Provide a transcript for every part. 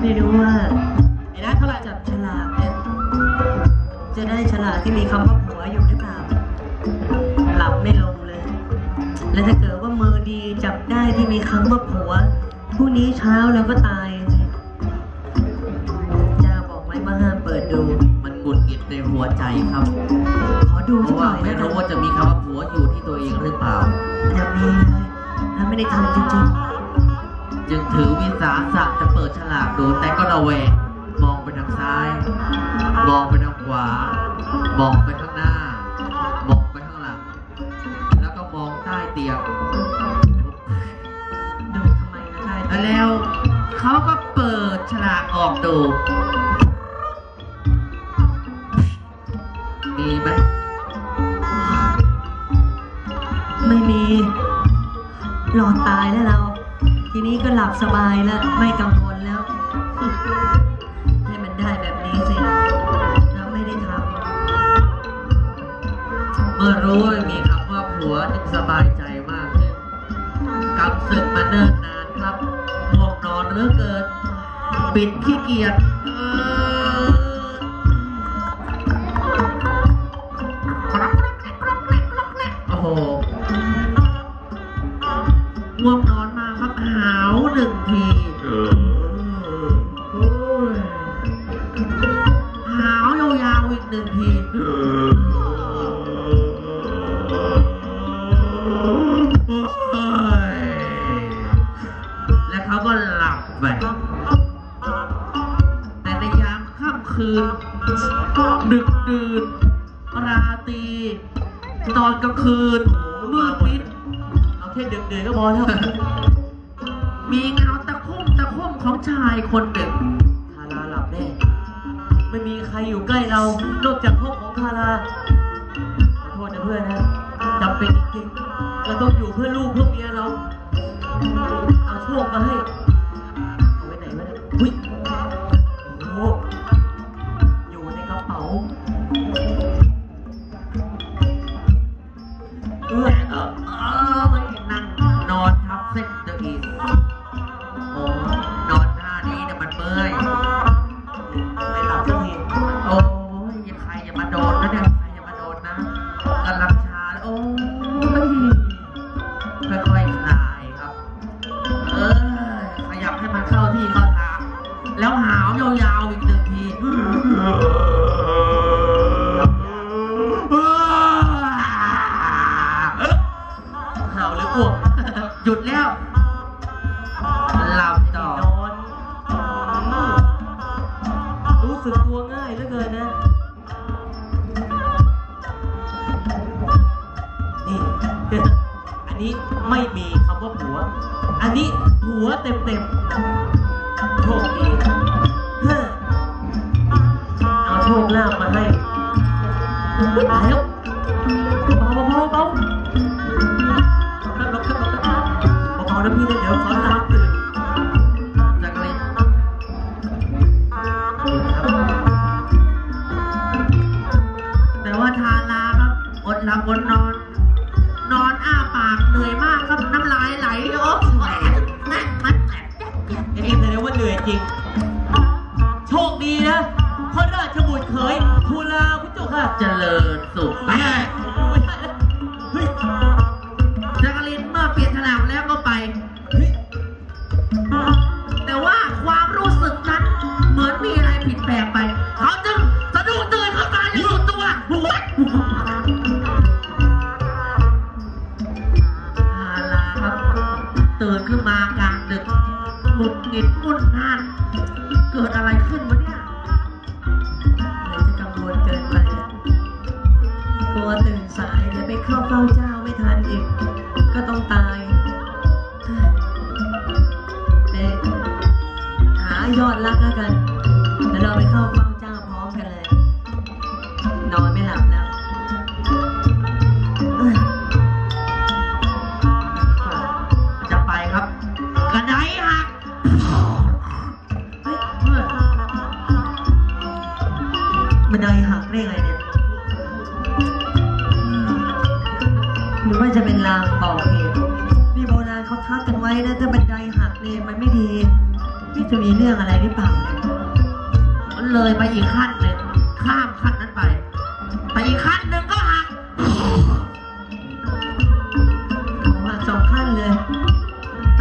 ไม่รู้ว่าไอ้นัทเขาจับฉลากเนี่ยจะได้ฉลากที่มีคำว่าผัวอยู่หรือเปล่า หลับไม่ลงเลย แล้วถ้าเกิดว่ามือดีจับได้ที่มีคำว่าผัวพรุ่งนี้เช้าเราก็ตายเจ้าบอกไว้ว่าห้ามเปิดดู มันกุดกิดในหัวใจครับ ขอดูเพสัราะหว่าน่อยไม่นะรู้ว่าจะมีคำว่าผัวอยู่ที่ตัวเองหรือเปล่าอย่ามีเลยถ้ไม่ได้ทำจริง จึงถือวิสาสะจะเปิดฉลากดูแต่ก็ระแวงมองไปทางซ้าย มองไปทางขวา มองไปข้างหน้า มองไปข้างหลัง แล้วก็มองใต้เตียงดูทำไมนะได้แล้วเขาก็เปิดฉลากออกดู มีไหมไม่มี หลอดตายแล้วเรา ทีนี้ก็หลับสบายแล้ว ไม่กังวลแล้ว ให้มันได้แบบนี้สิเราไม่ได้ทำเมื่อรู้ว่ามีคำว่าผัวจึงสบายใจมากขึ้นกำศึกมาเนิ่นนานครับง่วงนอนเหลือเกิน ปิดขี้เกียจเออ แล้วเขาก็หลับไปแต่ในยามค่ำคืนดึกดื่นราตรีตอนกลางคืนมืดมิดเอาแค่ดึกเดือนก็พอแล้วมีเงาตะคุ่มตะคุ่มของชายคนหนึ่งทาราหลับแน่ไม่มีใครอยู่ใกล้เรานอกจากห้องของทาราขอโทษนะเพื่อนนะจำเป็นจริงๆเราต้องอยู่เพื่อลูกเพื่อเมียเรา เอา เห่าหรืออ้วกหยุดแล้วหลับต่อ นอนรู้สึกตัวง่ายเหลือเกินนะ นี่ อันนี้ไม่มีคำว่าผัว อันนี้หัวเต็มเต็มๆ เบานะพี่นะเดี๋ยวขอตามตื่น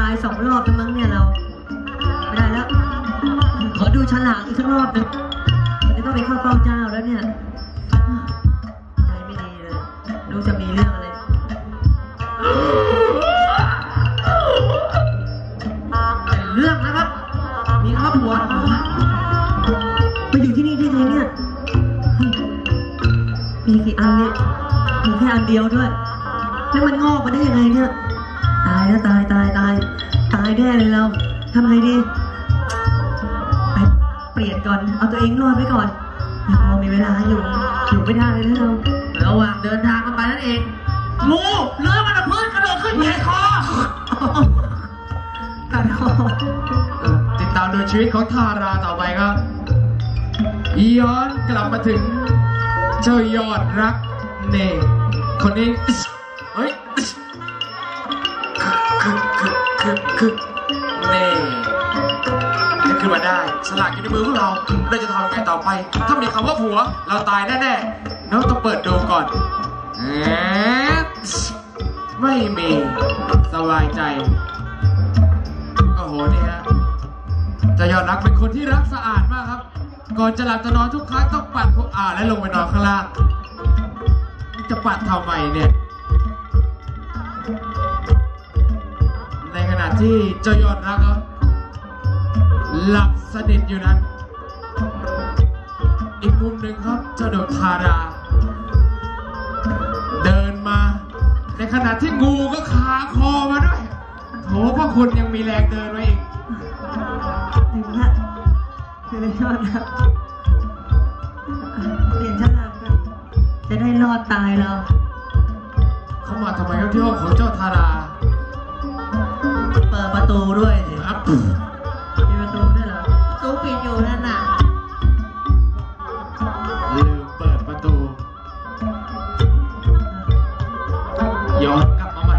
ายสองรอบแล้วมั้งเนี่ยเราไม่ได้แล้ว ขอดูฉลากอีกสักรอบหนึงมันจะต้องไปเข้าเฝ้าเจ้าแล้วเนี่ยใจไม่ดีเลยรู้จะมีเรื่องอะไรเป็นเรื่องนะครับ มีครอบครัวมาอยู่ที่นี่ได้ไงเนี่ยมีกี่อันเนี่ยมีแค่อันเดียวด้วย แล้วมันงอกมาได้ยังไงเนี่ย แล้วตายตายตายตายแน่เลยเราทำไงดีไปเปลี่ยนก่อนเอาตัวเองรอดไว้ก่อนยังพอมีเวลาอยู่อยู่ไม่ได้เลยนะเราระหว่างเดินทางกันไปนั่นเองงูเลื้อยมาจากพื้นกระโดดขึ้นเหยียดคอกัดคอติดตามดูชีวิตของทาราต่อไปครับ ย้อนกลับมาถึงเจ้ายอดรักเน่คนนี้ คือคือคือเน่นึกขึ้นมาได้ สลากอยู่ในมือพวกเรา เราจะทำยังไงต่อไป ถ้ามีคำว่าผัว เราตายแน่ๆเราต้องเปิดดูก่อนแอะไม่มีสบายใจโอ้โหนี่ฮะจะยอดรักเป็นคนที่รักสะอาดมากครับ ก่อนจะหลับจะนอนทุกครั้งต้องปัดพวกอ่าและลงไปนอนข้างล่างจะปัดทำไมเนี่ย ณะที่เจ้ายอดรักครับหลับสนิทอยู่นั้น อีกมุมหนึ่งครับเจ้าดวงทารา เดินมา ในขณะที่งูก็คาคอมาด้วยโถพระคุณยังมีแรงเดินไว้อีกถึงละจะได้รอดนะเปลี่ยนฉลากกันจะได้รอดตายเรา เขามาทำไมครับที่ห้องของเจ้าทารา ตูด้วยสิครับมีประตูด้วยเหรอประตูปิดอยู่นั่นน่ะลืมเปิดประตู ย้อนกลับมาใหม่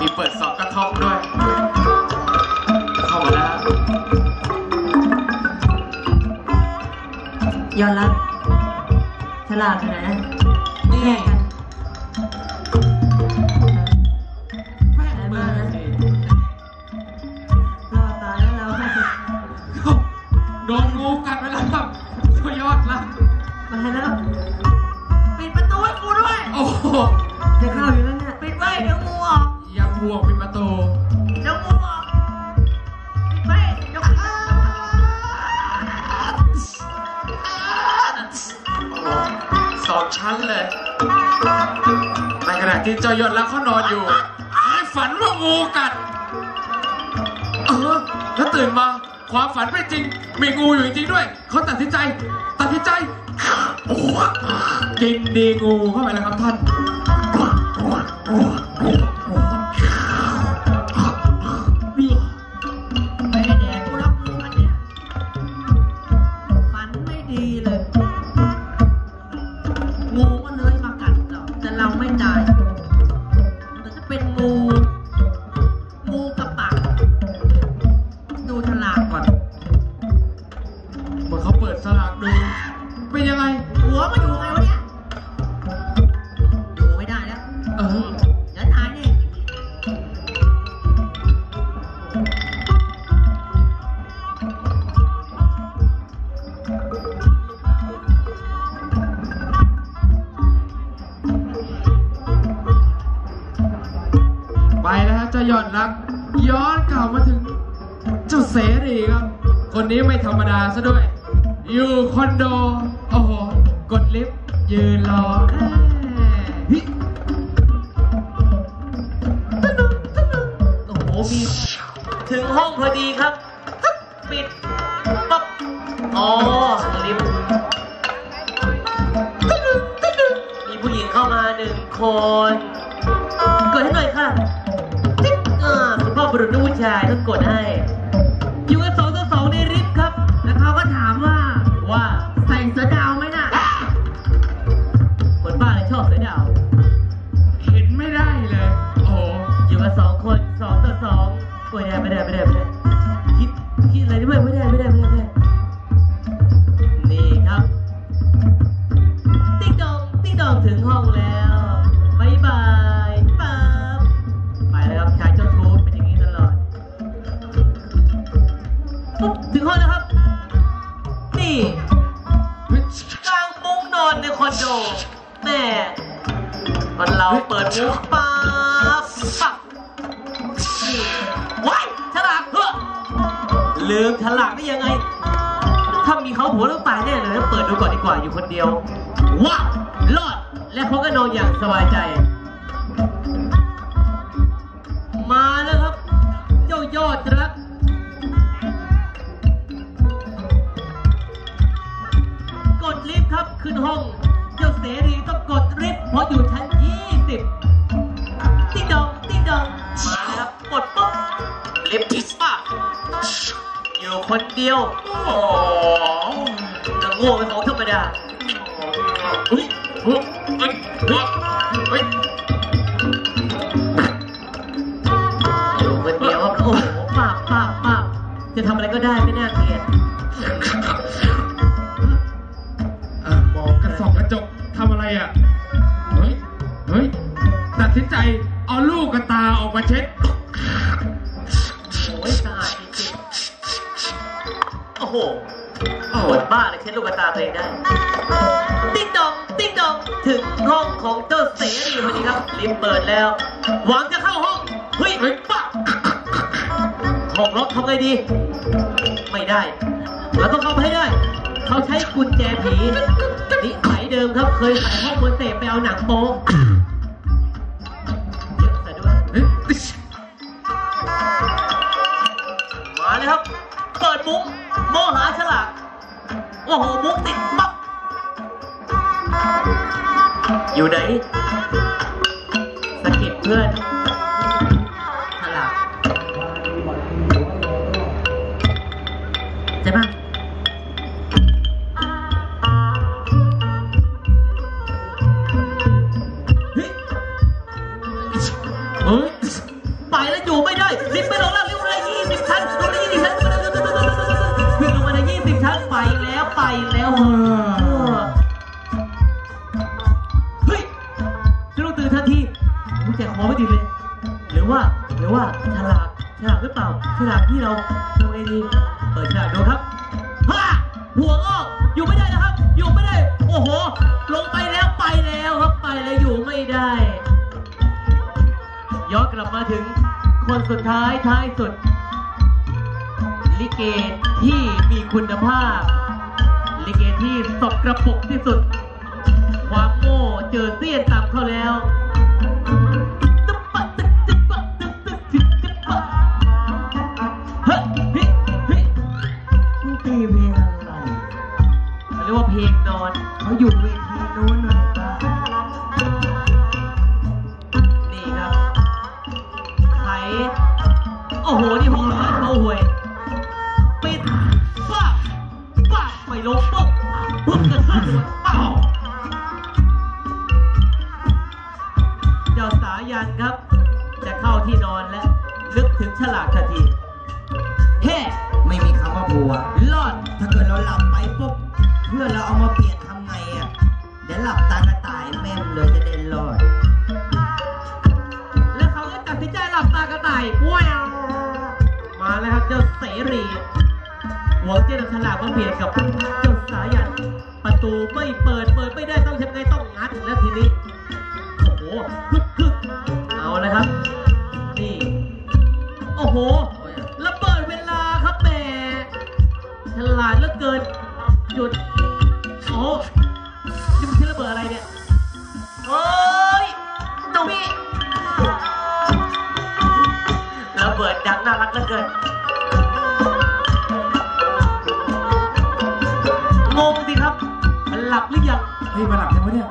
มีเปิดสองกระท่อมด้วย เข้ามาแล้ว ย้อนรับ ลาดอยู่ไหนนี่แยกกันแม่งมือสิรอดตายแล้วเราโดนงูกัดไปแล้วครับสุดยอดละมาให้แล้วปิดประตูให้กูด้วย โอ้โหจะเข้าอยู่แล้วเนี่ย ปิดไว้เดี๋ยวงูออกยังห่วงปิดประตู ชั้นเลย ในขณะที่เจ้ายอดรักเขานอนอยู่ให้ฝันว่างูกัด เออ แล้วตื่นมา ความฝันไม่จริง มีงูอยู่จริงๆด้วย เขาตัดสินใจ ตัดสินใจกินดีงูเข้าไปแล้วครับท่าน ยอดรักย้อนกลับมาถึงเจ้าเสรีครับ คนนี้ไม่ธรรมดาซะด้วย อยู่คอนโด โอ้โห กดลิฟต์ยืนรอแม่ฮิโอ้โหมีถึงห้องพอดีครับ ปิดปั๊บอ๋อลิฟต์มีผู้หญิงเข้ามาหนึ่งคนกดให้หน่อยค่ะ รุษลูผู้ชายก็กดให้ อยู่กันสองต่อสองในริฟครับ แล้วเขาก็ถามว่าว่าใส่เสื้อดาวไหมน่ะ คนบ้าเลยชอบเสื้อดาว เห็นไม่ได้เลย โอ้อยู่กันสองคนสองต่อสองไม่ได้ไม่ได้ไม่ได้ เราเปิดมุ้งป๊าสับนี่ว้ายฉลากเฮ้อลืมฉลากได้ยังไง ถ้ามีเขาผัวต้องตายแน่เลยเปิดดูก่อนดีกว่าอยู่คนเดียวว้ารอด และเขาก็นอนอย่างสบายใจ มาแล้วครับ เจ้ายอดรักกดลิฟต์ครับขึ้นห้อง คนเดียวโอ้จะง่วงเป็นของธรรมดาเฮ้ยเฮ้ยเฮ้ยเฮ้ยอยู่คนเดียวโอ้โหปากปากปากจะทำอะไรก็ได้ไม่น่าเกลียดอะมองกันส่องกระจกทำอะไรอะ เฮ้ย เฮ้ย ตัดสินใจเอาลูกกระตาออกมาเช็ด ปวดบ้าเลยเช็ดลูกตาตัวเองได้ ติ๊งดองติ๊งดองถึงห้องของเจ้าเสรีพอดีครับลิฟต์เปิดแล้ว หวังจะเข้าห้อง เฮ้ยเฮ้ยป้าหองล็อกทำไงดี ไม่ได้เราต้องเข้าไปให้ได้ เขาใช้กุญแจผีนิสัยเดิมครับเคยใส่ห้องบนเสพไปเอาหนังโป๊ อยู่ไหน รือเปล่าฉลากที่เราดูไงดีเปิดฉลากดูครับฮ่าหัวงอกอยู่ไม่ได้นะครับ อยู่ไม่ได้ โอ้โห ลงไปแล้วไปแล้วครับไปแล้วอยู่ไม่ได้ย้อนกลับมาถึงคนสุดท้ายท้ายสุด ลิเกที่มีคุณภาพ ลิเกที่สกกระปกที่สุด ความโง่เจอเสี้ยนตามเข้าแล้ว ยันครับ จะเข้าที่นอนแล้วนึกถึงฉลากทันทีเฮ้ไม่มีคำว่าผัวรอด ถ้าเกิดเราหลับไปปุ๊บเพื่อนเราเอามาเปลี่ยนทำไงอะ เดี๋ยวหลับตากระต่ายแม่งเลยจะได้รอด แล้วเขาก็ตัดสินใจหลับตากระต่ายว้าวมาแล้วครับเจ้าเสรีหวงเจ้าฉลากมาเปลี่ยนกับเจ้าสายัน ประตูไม่เปิดเปิดไม่ได้ต้องทำไงต้องงัดแล้วทีนี้ โอ้โห อ้โหระเบิดเวลาครับแหมฉลาดเหลือเกิน หยุด โอ้นี่มันคือระเบิดอะไรเนี่ยเฮ้ยตรงนี้ระเบิดดังน่ารักเหลือเกินงงสิครับมันหลับหรือยังเฮ้ยมาหลับยังวะเนี่ย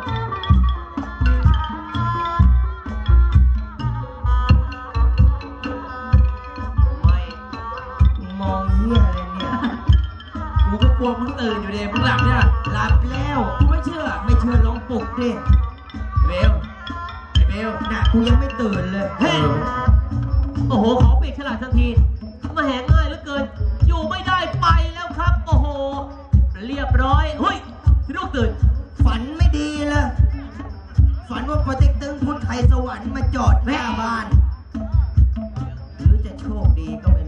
กูก็กลัวมึงตื่นอยู่เดมึงหลับเนี่ยหลับแล้วกูไม่เชื่อ ไม่เชื่อลองปลุกดิเบลไอ้เบลน่ะกูยังไม่ตื่นเลยเฮ้ยโอ้โหขอเปลี่ยนฉลากทันทีมาแหงง่ายเหลือเกิน อยู่ไม่ได้ไปแล้วครับ โอ้โห เรียบร้อยเฮ้ยพี่ลูกตื่น ฝันไม่ดีเลยฝันว่าปอเต็กตึงพุทธไทยสวรรค์มาจอดหน้าบ้าน หรือจะโชคดีก็ไม่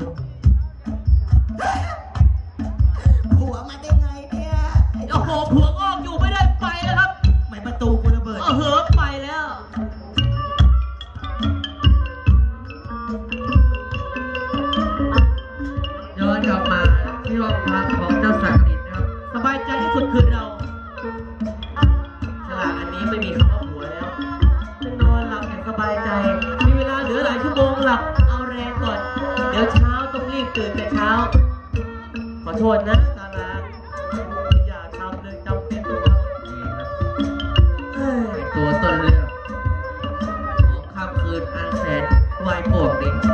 ค่ำคืนอั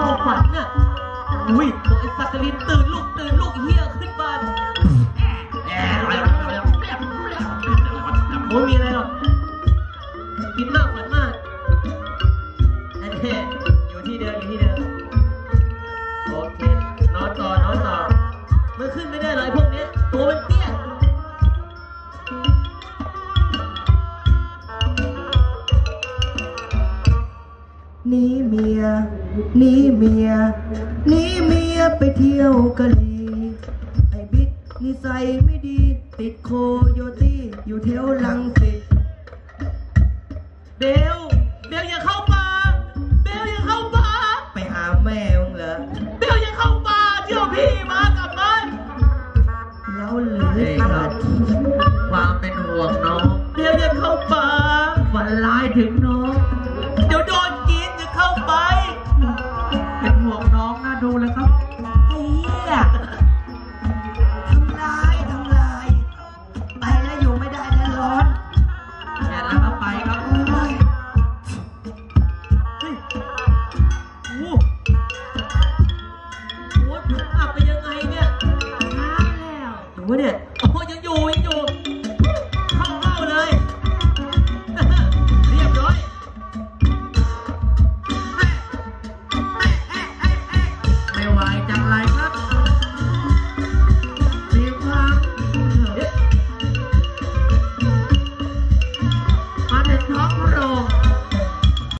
เข้าฝันน่ะอุ้ยตัวไอ้สักกลินตื่นลูกตื่นลูกเฮียขึ้นบ้านโอ้ยมีอะไรหรอกกินมากฝันมากอันนี้อยู่ที่เดิมอยู่ที่เดิมโอเคนอนต่อนอนต่อมันขึ้นไม่ได้เลยพวกเนี้ยตัวมันเตี้ยหนีเมีย หนีเมียหนีเมียไปเที่ยวกะลี ไอ้บิ๊กนิสัยไม่ดี ติดโคโยตี้อยู่แถวลังสิตเบลอย่าเข้ามา